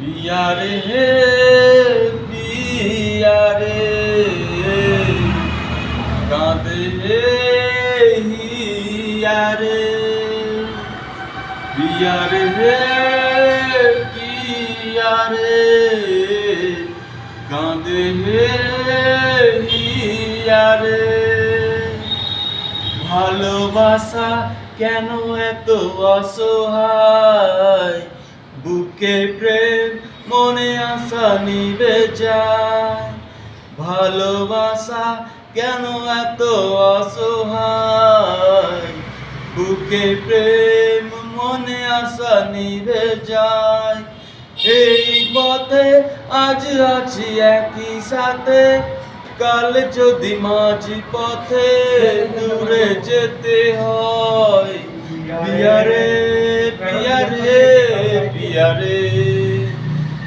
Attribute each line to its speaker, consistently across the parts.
Speaker 1: পিয়া রে হে পিয়া রে কাঁদে হে হিয়া রে পিয়া রে হে পিয়া রে কাঁদে হে হিয়া রে ভালোবাসা কেন এত অসহায়? বুকে প্রেম, মনে আশা নিবে যায়। ভালোবাসা কেন এত অসহায়? বুকে প্রেম, মনে আশা নিবে যায়। এই পথে আজ আছি একই সাথে। কাল যদি মাঝি পথে দূরে যেতে হয়, পিয়ারে পিয়ারে। পিয়ারে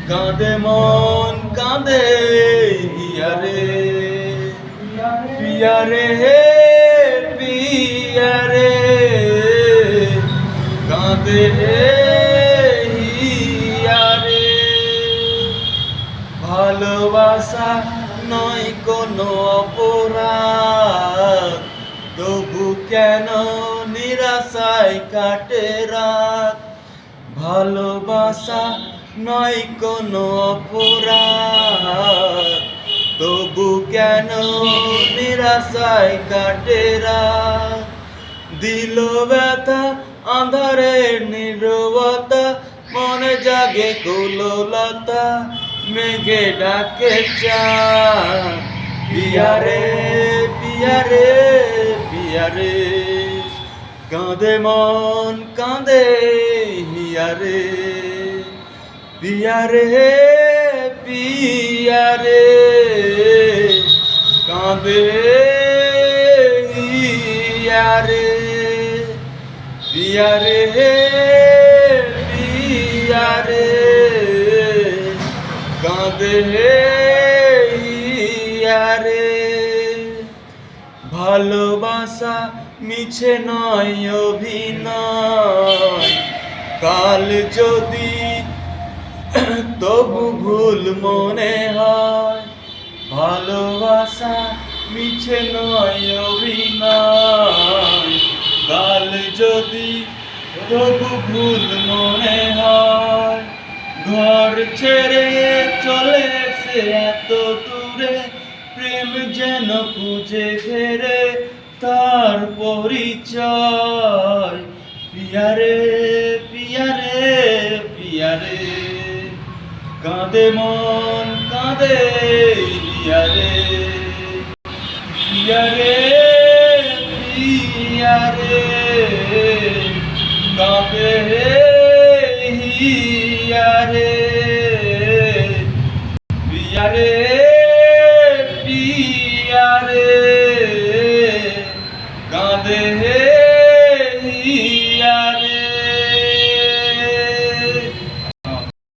Speaker 1: কাঁদে মন, কাঁদে হিয়ারে পিয়ারে হে, পিয়ারে, কাঁদে হে হিয়ারে ভালোবাসা নয় কোনো অপরাধ, তবু কেন নিরাশায় কাটে রাত? ভালোবাসা নয় কোনো অপরাধ। তবু কেন নিরাশায় কাটেরা দিল ব্যথা আন্ধারের নীরবতা, মনে জাগে কুললতা, মেঘে ডাকে পিয়ারে পিয়ারে পিয়ারে, কাঁদে মন, কাঁদে হিয়ারে পিয়ারে পিয়ারে কাঁদে হিয়ারে পিয়ারে পিয়ারে কাঁদে হিয়ারে ভালোবাসা মিছে নয় অভিনয়। কাল যদি তবু ভুল মনে হয়, ভালোবাসা মিছে নয় অভিনয়। কাল যদি তবু ভুল মনে হয়, ঘর ছেড়ে চলে সে এত দূরে প্রেম যেন খুঁজে ফেরে তার পরিচয়। পিয়ারে কাঁদে মন কাঁদে পিয়ারে। পিয়ারে পিয়ারে। কাঁদে